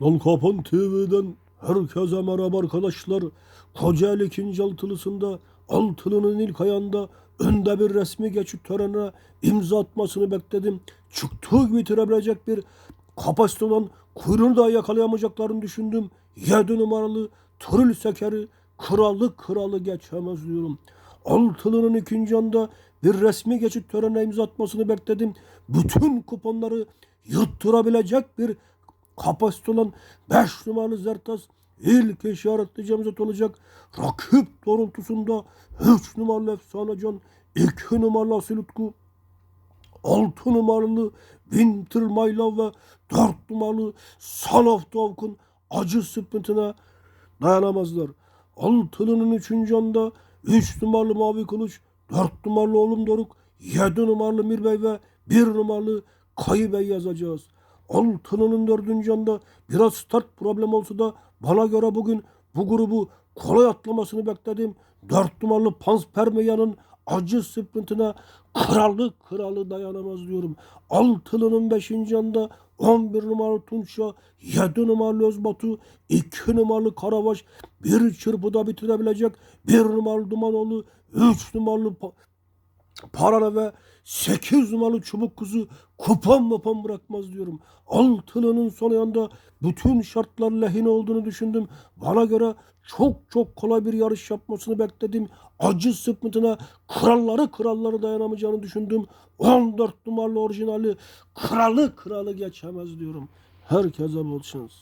Dal Kapan TV'den herkese merhaba arkadaşlar. Kocaeli ikinci altılısında altılının ilk ayağında önde bir resmi geçit törenine imza atmasını bekledim. Çıktığı gibi bitirebilecek bir kapasite olan kuyruğunu da yakalayamayacaklarını düşündüm. 7 numaralı Tırıl Sekeri kralı kralı geçemez diyorum. Altılının ikinci anda bir resmi geçit törenine imza atmasını bekledim. Bütün kuponları yuttırabilecek bir kapasite olan 5 numaralı Zertas ilk işaretli Cemzet olacak. Rakip doğrultusunda 3 numaralı Efsane Can, 2 numaralı Asil Utku, 6 numaralı Winter My Love ve 4 numaralı Son of Dovk'un acı sprintine dayanamazlar. Altılının 3. anda 3 numaralı Mavi Kılıç, 4 numaralı Oğlum Doruk, 7 numaralı Mirbey ve 1 numaralı Kayı Bey yazacağız. Altılının 4. anda biraz start problem olsa da bana göre bugün bu grubu kolay atlamasını bekledim. 4 numaralı Panspermeya'nın acı sprintine kralı kralı dayanamaz diyorum. Altılının 5. anda 11 numaralı Tunç'a, 7 numaralı Özbatu, 2 numaralı Karavaş bir çırpıda bitirebilecek 1 numaralı Dumanoğlu, 3 numaralı Pa- Parana ve 8 numaralı çubuk kuzu kupon mupon bırakmaz diyorum. Altılının son ayında bütün şartlar lehine olduğunu düşündüm. Bana göre çok çok kolay bir yarış yapmasını bekledim. Acı sprintine kralları kralları dayanamayacağını düşündüm. 14 numaralı orijinali kralı kralı geçemez diyorum. Herkese bol şans.